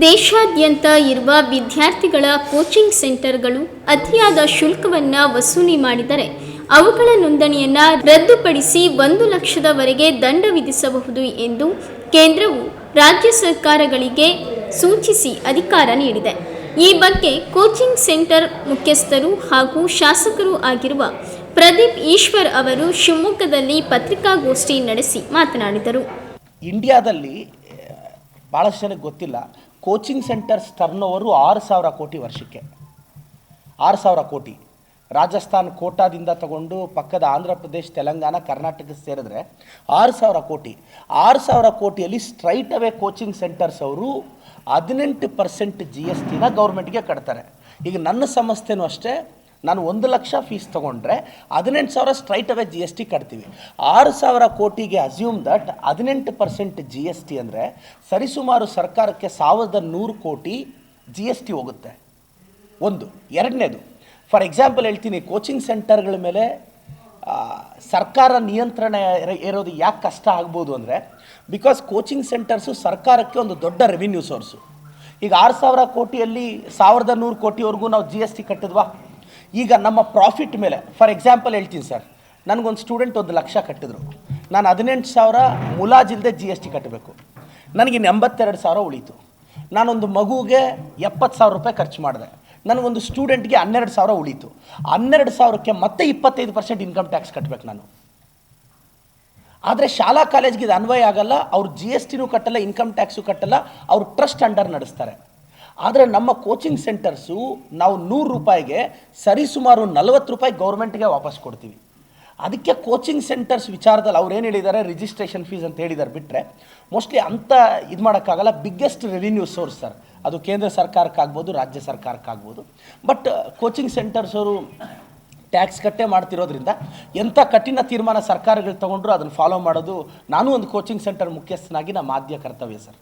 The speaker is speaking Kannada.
ದೇಶಾದ್ಯಂತ ಇರುವ ವಿದ್ಯಾರ್ಥಿಗಳ ಕೋಚಿಂಗ್ ಸೆಂಟರ್ಗಳು ಅತಿಯಾದ ಶುಲ್ಕವನ್ನು ವಸೂಲಿ ಮಾಡಿದರೆ ಅವುಗಳ ನೋಂದಣಿಯನ್ನು ರದ್ದುಪಡಿಸಿ ಒಂದು ಲಕ್ಷದವರೆಗೆ ದಂಡ ವಿಧಿಸಬಹುದು ಎಂದು ಕೇಂದ್ರವು ರಾಜ್ಯ ಸರ್ಕಾರಗಳಿಗೆ ಸೂಚಿಸಿ ಅಧಿಕಾರ ನೀಡಿದೆ. ಈ ಬಗ್ಗೆ ಕೋಚಿಂಗ್ ಸೆಂಟರ್ ಮುಖ್ಯಸ್ಥರು ಹಾಗೂ ಶಾಸಕರು ಆಗಿರುವ ಪ್ರದೀಪ್ ಈಶ್ವರ್ ಅವರು ಶಿವಮೊಗ್ಗದಲ್ಲಿ ಪತ್ರಿಕಾಗೋಷ್ಠಿ ನಡೆಸಿ ಮಾತನಾಡಿದರು. ಇಂಡಿಯಾದಲ್ಲಿ ಭಾಳಷ್ಟು ಜನಕ್ಕೆ ಗೊತ್ತಿಲ್ಲ. ಕೋಚಿಂಗ್ ಸೆಂಟರ್ಸ್ ಟರ್ನ್ ಓವರು ಆರು ಸಾವಿರ ಕೋಟಿ ವರ್ಷಕ್ಕೆ. ಆರು ಸಾವಿರ ಕೋಟಿ. ರಾಜಸ್ಥಾನ್ ಕೋಟಾದಿಂದ ತಗೊಂಡು ಪಕ್ಕದ ಆಂಧ್ರ ಪ್ರದೇಶ, ತೆಲಂಗಾಣ, ಕರ್ನಾಟಕ ಸೇರಿದ್ರೆ ಆರು ಸಾವಿರ ಕೋಟಿ. ಆರು ಸಾವಿರ ಕೋಟಿಯಲ್ಲಿ ಸ್ಟ್ರೈಟ್ ಅವೇ ಕೋಚಿಂಗ್ ಸೆಂಟರ್ಸ್ ಅವರು ಹದಿನೆಂಟು ಪರ್ಸೆಂಟ್ ಜಿ ಎಸ್ ಟಿನ ಗೌರ್ಮೆಂಟ್ಗೆ ಕಟ್ತಾರೆ. ಈಗ ನನ್ನ ಸಂಸ್ಥೆನೂ ಅಷ್ಟೇ ನಾನು ಒಂದು ಲಕ್ಷ ಫೀಸ್ ತೊಗೊಂಡ್ರೆ ಹದಿನೆಂಟು ಸಾವಿರ straight away G S T ಕಟ್ತೀವಿ. ಆರು ಸಾವಿರ ಕೋಟಿಗೆ ಅಸ್ಯೂಮ್ ದಟ್ ಹದಿನೆಂಟು ಪರ್ಸೆಂಟ್ ಜಿ ಎಸ್ ಟಿ ಅಂದರೆ ಸರಿಸುಮಾರು ಸರ್ಕಾರಕ್ಕೆ ಸಾವಿರದ ನೂರು ಕೋಟಿ ಜಿ ಎಸ್ ಟಿ ಹೋಗುತ್ತೆ. ಒಂದು. ಎರಡನೇದು ಫಾರ್ ಎಕ್ಸಾಂಪಲ್ ಹೇಳ್ತೀನಿ ಕೋಚಿಂಗ್ ಸೆಂಟರ್ಗಳ ಮೇಲೆ ಸರ್ಕಾರ ನಿಯಂತ್ರಣ ಇರ- ಇರೋದು ಯಾಕೆ ಕಷ್ಟ ಆಗ್ಬೋದು ಅಂದರೆ ಬಿಕಾಸ್ ಕೋಚಿಂಗ್ ಸೆಂಟರ್ಸು ಸರ್ಕಾರಕ್ಕೆ ಒಂದು ದೊಡ್ಡ ರೆವಿನ್ಯೂ ಸೋರ್ಸು ಈಗ ಆರು ಸಾವಿರ ಕೋಟಿಯಲ್ಲಿ ಸಾವಿರದ ನೂರು ಕೋಟಿವರೆಗೂ ನಾವು ಜಿ ಎಸ್ ಟಿ ಕಟ್ಟಿದ್ವಾ? ಈಗ ನಮ್ಮ ಪ್ರಾಫಿಟ್ ಮೇಲೆ ಫಾರ್ ಎಕ್ಸಾಂಪಲ್ ಹೇಳ್ತೀನಿ ಸರ್ ನನಗೊಂದು ಸ್ಟೂಡೆಂಟ್ ಒಂದು ಲಕ್ಷ ಕಟ್ಟಿದ್ರು. ನಾನು ಹದಿನೆಂಟು ಸಾವಿರ ಮುಲಾಜಿಲ್ಲದೆ ಜಿ ಎಸ್ ಟಿ ಕಟ್ಟಬೇಕು ನನಗಿನ್ನು ಎಂಬತ್ತೆರಡು ಸಾವಿರ ಉಳೀತು. ನಾನೊಂದು ಮಗುಗೆ ಎಪ್ಪತ್ತು ಸಾವಿರ ರೂಪಾಯಿ ಖರ್ಚು ಮಾಡಿದೆ. ನನಗೊಂದು ಸ್ಟೂಡೆಂಟ್ಗೆ ಹನ್ನೆರಡು ಸಾವಿರ ಉಳೀತು. ಹನ್ನೆರಡು ಸಾವಿರಕ್ಕೆ ಮತ್ತೆ ಇಪ್ಪತ್ತೈದು ಪರ್ಸೆಂಟ್ ಇನ್ಕಮ್ ಟ್ಯಾಕ್ಸ್ ಕಟ್ಟಬೇಕು ನಾನು. ಆದರೆ ಶಾಲಾ ಕಾಲೇಜ್ಗೆ ಇದು ಅನ್ವಯ ಆಗಲ್ಲ, ಅವ್ರು ಜಿ ಎಸ್ ಟಿನೂ ಕಟ್ಟಲ್ಲ ಇನ್ಕಮ್ ಟ್ಯಾಕ್ಸು ಕಟ್ಟಲ್ಲ, ಅವ್ರು ಟ್ರಸ್ಟ್ ಅಂಡರ್ ನಡೆಸ್ತಾರೆ. ಆದರೆ ನಮ್ಮ ಕೋಚಿಂಗ್ ಸೆಂಟರ್ಸು ನಾವು ನೂರು ರೂಪಾಯಿಗೆ ಸರಿಸುಮಾರು ನಲವತ್ತು ರೂಪಾಯಿ ಗೌರ್ಮೆಂಟ್ಗೆ ವಾಪಸ್ ಕೊಡ್ತೀವಿ. ಅದಕ್ಕೆ ಕೋಚಿಂಗ್ ಸೆಂಟರ್ಸ್ ವಿಚಾರದಲ್ಲಿ ಅವ್ರು ಏನು ಹೇಳಿದ್ದಾರೆ ರಿಜಿಸ್ಟ್ರೇಷನ್ ಫೀಸ್ ಅಂತ ಹೇಳಿದ್ದಾರೆ ಬಿಟ್ಟರೆ ಮೋಸ್ಟ್ಲಿ ಅಂಥ ಇದು ಮಾಡೋಕ್ಕಾಗಲ್ಲ ಬಿಗ್ಗೆಸ್ಟ್ ರೆವಿನ್ಯೂ ಸೋರ್ಸ್ ಸರ್. ಅದು ಕೇಂದ್ರ ಸರ್ಕಾರಕ್ಕಾಗ್ಬೋದು, ರಾಜ್ಯ ಸರ್ಕಾರಕ್ಕಾಗ್ಬೋದು. ಬಟ್ ಕೋಚಿಂಗ್ ಸೆಂಟರ್ಸ್ ಅವರು ಟ್ಯಾಕ್ಸ್ ಕಟ್ಟೆ ಮಾಡ್ತಿರೋದ್ರಿಂದ ಎಂಥ ಕಠಿಣ ತೀರ್ಮಾನ ಸರ್ಕಾರಗಳು ತೊಗೊಂಡ್ರು ಅದನ್ನು ಫಾಲೋ ಮಾಡೋದು, ನಾನು ಒಂದು ಕೋಚಿಂಗ್ ಸೆಂಟರ್ ಮುಖ್ಯಸ್ಥನಾಗಿ ನಮ್ಮ ಆದ್ಯ ಕರ್ತವ್ಯ ಸರ್.